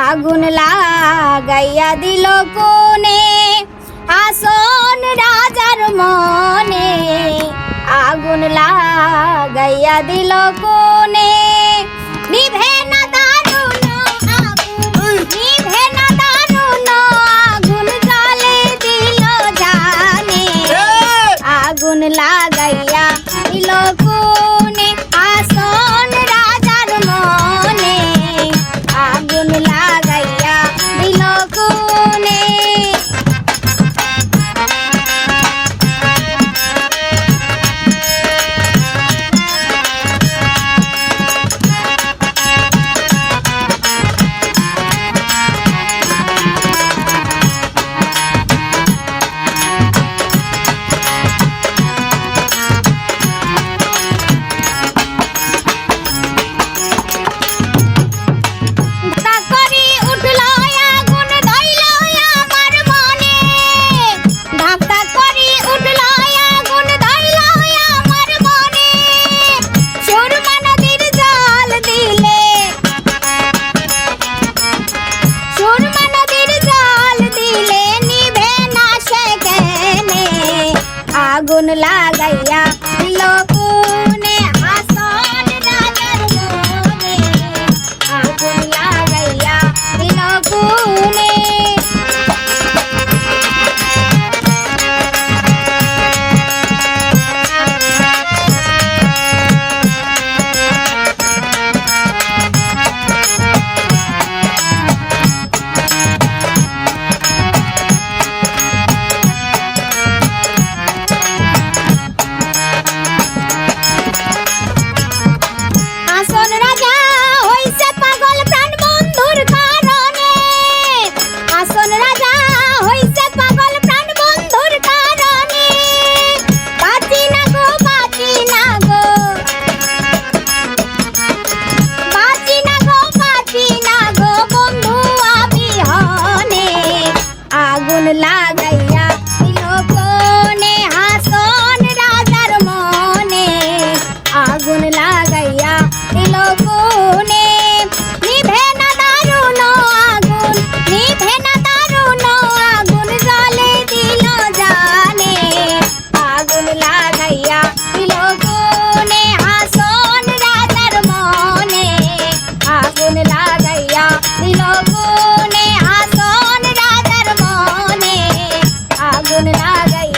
আগুন লাগাইয়া দিল কোনে আসন রাজার মনে। আগুন লাগাইয়া দিল কোনে নিভে না লাগাইয়া দিল লাগাইয়া লোক la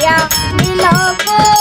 呀，你老公。